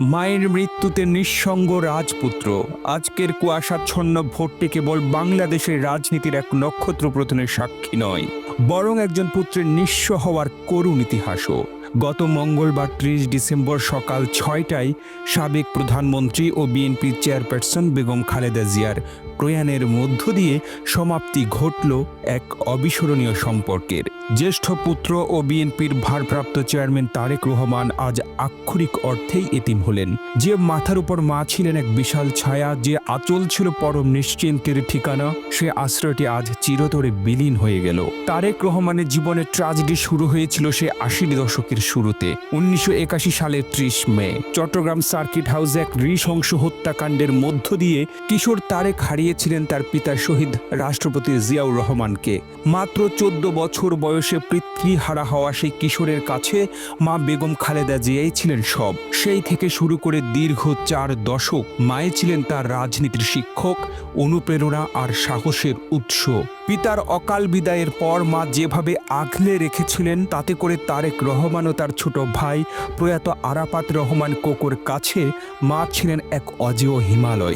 মায়ের মৃত্যুতে নিঃসঙ্গ রাজপুত্র। আজকের কুয়াশাচ্ছন্ন ভোটটি কেবল বাংলাদেশের রাজনীতির এক নক্ষত্র প্রথনের সাক্ষী নয়, বরং একজন পুত্রের নিঃস্ব হওয়ার করুণ ইতিহাসও। গত মঙ্গলবার ত্রিশ ডিসেম্বর সকাল ছয়টায় সাবেক প্রধানমন্ত্রী ও বিএনপির চেয়ারপারসন বেগম খালেদা জিয়ার প্রয়াণের মধ্য দিয়ে সমাপ্তি ঘটল এক অবিস্মরণীয় সম্পর্কের। জ্যেষ্ঠ পুত্র ও বিএনপির ভারপ্রাপ্ত চেয়ারম্যান তারেক রহমান আজ আক্ষরিক অর্থেই এতিম হলেন। যে মাথার উপর মা ছিলেন এক বিশাল ছায়া, যে আচল ছিল পরম নিশ্চিন্তের ঠিকানা, সে আশ্রয়টি আজ চিরতরে বিলীন হয়ে গেল। তারেক রহমানের জীবনের ট্রাজেডি শুরু হয়েছিল সে আশির দশকের শুরুতে, উনিশশো একাশি সালের ত্রিশ মে। চট্টগ্রাম সার্কিট হাউসে এক নৃশংস হত্যাকাণ্ডের মধ্য দিয়ে কিশোর তারেক হারিয়েছিলেন তার পিতা শহীদ রাষ্ট্রপতি জিয়াউর রহমানকে। মাত্র চোদ্দ বছর বয়সে পৃথ্বীহারা হওয়া সেই কিশোরের কাছে মা বেগম খালেদা জিয়াই ছিলেন সব। সেই থেকে শুরু করে দীর্ঘ চার দশক মায়ে ছিলেন তার রাজনীতির শিক্ষক, অনুপ্রেরণা আর সাহসের উৎস। পিতার অকাল বিদায়ের পর মা যেভাবে আগলে রেখেছিলেন, তাতে করে তারেক রহমান ও তার ছোট ভাই প্রয়াত আরাপাত রহমান কোকোর কাছে মা ছিলেন এক অজেয় হিমালয়।